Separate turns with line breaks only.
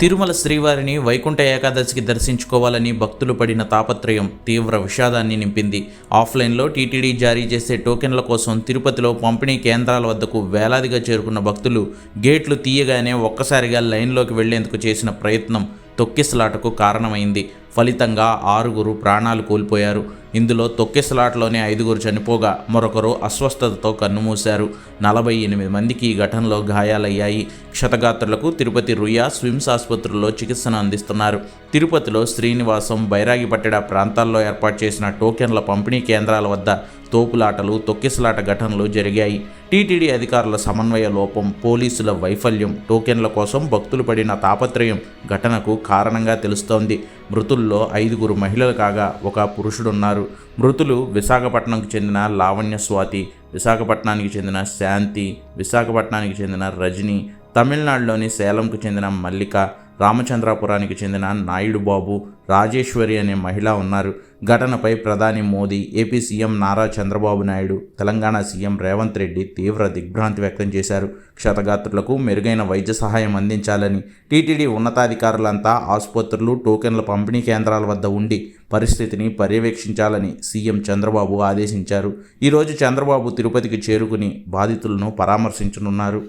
తిరుమల శ్రీవారిని వైకుంఠ ఏకాదశికి దర్శించుకోవాలని భక్తులు పడిన తాపత్రయం తీవ్ర విషాదాన్ని నింపింది. ఆఫ్లైన్లో టీటీడీ జారీ చేసే టోకెన్ల కోసం తిరుపతిలో పంపిణీ కేంద్రాల వద్దకు వేలాదిగా చేరుకున్న భక్తులు గేట్లు తీయగానే ఒక్కసారిగా లైన్లోకి వెళ్ళేందుకు చేసిన ప్రయత్నం తొక్కిసలాటకు కారణమైంది. ఫలితంగా ఆరుగురు ప్రాణాలు కోల్పోయారు. ఇందులో తొక్కిసలాటలోనే ఐదుగురు చనిపోగా మరొకరు అస్వస్థతతో కన్నుమూశారు. నలభై ఎనిమిది మందికి ఈ ఘటనలో గాయాలయ్యాయి. క్షతగాత్రులకు తిరుపతి రుయా స్విమ్స్ ఆసుపత్రుల్లో చికిత్సను అందిస్తున్నారు. తిరుపతిలో శ్రీనివాసం బైరాగిపట్టెడ ప్రాంతాల్లో ఏర్పాటు చేసిన టోకెన్ల పంపిణీ కేంద్రాల వద్ద తోపులాటలు తొక్కిసలాట ఘటనలు జరిగాయి. టీటీడీ అధికారుల సమన్వయ లోపం పోలీసుల వైఫల్యం టోకెన్ల కోసం భక్తులు పడిన తాపత్రయం ఘటనకు కారణంగా తెలుస్తోంది. మృతుల్లో ఐదుగురు మహిళలు కాగా ఒక పురుషుడున్నారు. మృతులు విశాఖపట్నంకు చెందిన లావణ్య స్వాతి విశాఖపట్నానికి చెందిన శాంతి విశాఖపట్నానికి చెందిన రజని తమిళనాడులోని సేలంకు చెందిన మల్లిక రామచంద్రాపురానికి చెందిన నాయుడు బాబు రాజేశ్వరి అనే మహిళ ఉన్నారు. ఘటనపై ప్రధాని Modi AP CM Nara Chandrababu Naidu Telangana CM Revanth Reddy తీవ్ర దిగ్భ్రాంతి వ్యక్తం చేశారు. క్షతగాత్రులకు మెరుగైన వైద్య సహాయం అందించాలని టీటీడీ ఉన్నతాధికారులంతా ఆసుపత్రులు టోకెన్ల పంపిణీ కేంద్రాల వద్ద ఉండి పరిస్థితిని పర్యవేక్షించాలని సీఎం చంద్రబాబు ఆదేశించారు. ఈరోజు చంద్రబాబు తిరుపతికి చేరుకుని బాధితులను పరామర్శించనున్నారు.